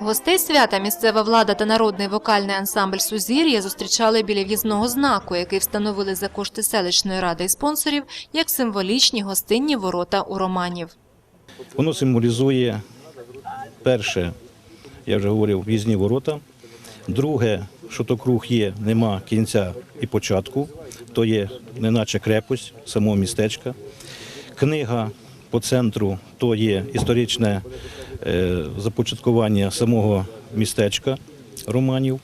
Гостей свята місцева влада та народний вокальний ансамбль Сузір'я зустрічали біля в'їзного знаку, який встановили за кошти селищної ради і спонсорів, як символічні гостинні ворота у романів. Воно символізує перше, я вже говорив, в'їзні ворота. Друге, що то круг є, нема кінця і початку, то є неначе крепость самого містечка. Книга по центру то є історичне започаткування самого містечка романів.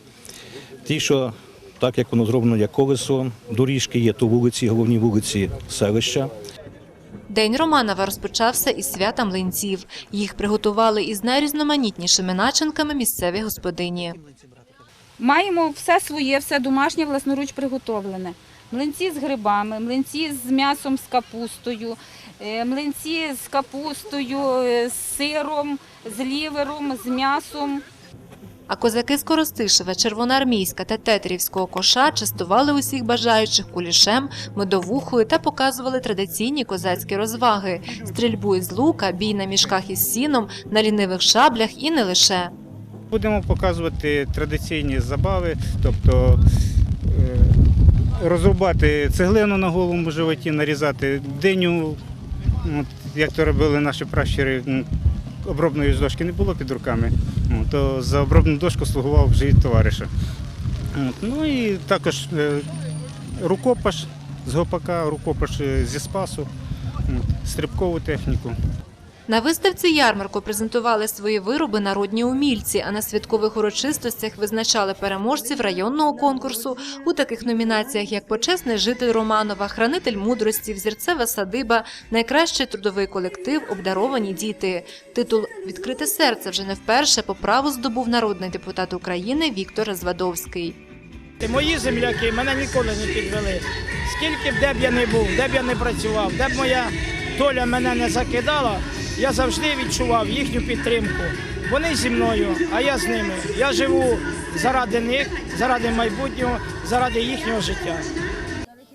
Ті, що так як воно зроблено як колесо, доріжки є то вулиці, головні вулиці селища. День Романова розпочався із свята млинців. Їх приготували із найрізноманітнішими начинками місцеві господині. Маємо все своє, все домашнє, власноруч приготовлене. Млинці з грибами, млинці з м'ясом з капустою, е, млинці з капустою, е, з сиром, з лівером, з м'ясом. А козаки з Коростишева, Червоноармійська та Тетерівського коша частували усіх бажаючих кулішем, медовухою та показували традиційні козацькі розваги – стрільбу із лука, бій на мішках із сіном, на лінивих шаблях і не лише. Будемо показувати традиційні забави, тобто е, розрубати цеглину на голому животі, нарізати диню, от, як то робили наші пращури. Обробної дошки не було під руками, то за обробну дошку слугував живіт товариша. Ну і також е, рукопаш з гопака, рукопаш е, зі спасу, стрибкову техніку. На виставці ярмарку презентували свої вироби народні умільці, а на святкових урочистостях визначали переможців районного конкурсу у таких номінаціях, як почесний житель Романова, хранитель мудрості, взірцева садиба, найкращий трудовий колектив, обдаровані діти. Титул Відкрите серце вже не вперше по праву здобув народний депутат України Віктор Звадовський. Мої земляки мене ніколи не підвели. Скільки б де б я не був, де б я не працював, де б моя доля мене не закидала, я завжди відчував їхню підтримку. Вони зі мною, а я з ними. Я живу заради них, заради майбутнього, заради їхнього життя.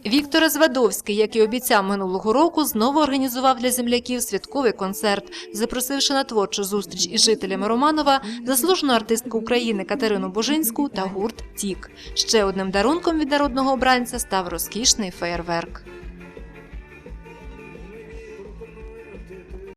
Віктор Звадовський, як і обіцяв минулого року, знову організував для земляків святковий концерт, запросивши на творчу зустріч із жителями Романова заслужену артистку України Катерину Божинську та гурт Тік. Ще одним дарунком від народного обранця став розкішний феєрверк.